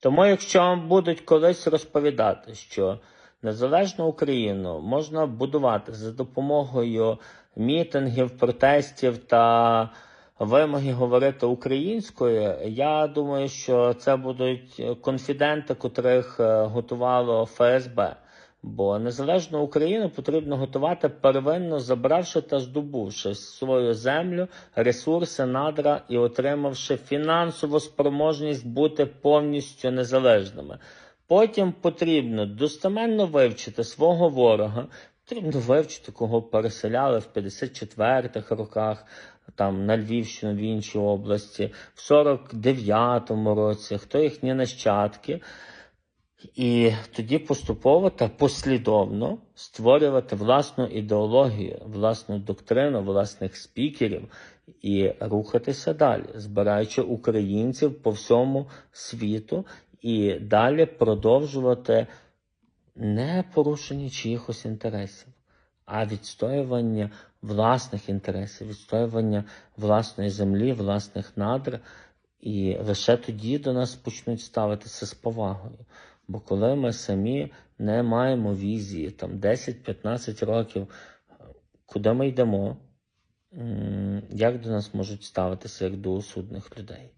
Тому, якщо вам будуть колись розповідати, що незалежну Україну можна будувати за допомогою мітингів, протестів та вимоги говорити українською, я думаю, що це будуть конфіденти, котрих е, готувало ФСБ. Бо незалежну Україну потрібно готувати первинно, забравши та здобувши свою землю, ресурси, надра і отримавши фінансову спроможність бути повністю незалежними. Потім потрібно достеменно вивчити свого ворога, потрібно вивчити, кого переселяли в 54-х роках, там на Львівщину, в інші області, в 49-му році, хто їхні нащадки. І тоді поступово та послідовно створювати власну ідеологію, власну доктрину, власних спікерів і рухатися далі, збираючи українців по всьому світу і далі продовжувати не порушення чиїхось інтересів, а відстоювання власних інтересів, відстоювання власної землі, власних надр. І лише тоді до нас почнуть ставитися з повагою. Бо коли ми самі не маємо візії, там 10-15 років, куди ми йдемо, як до нас можуть ставитися як до осудних людей?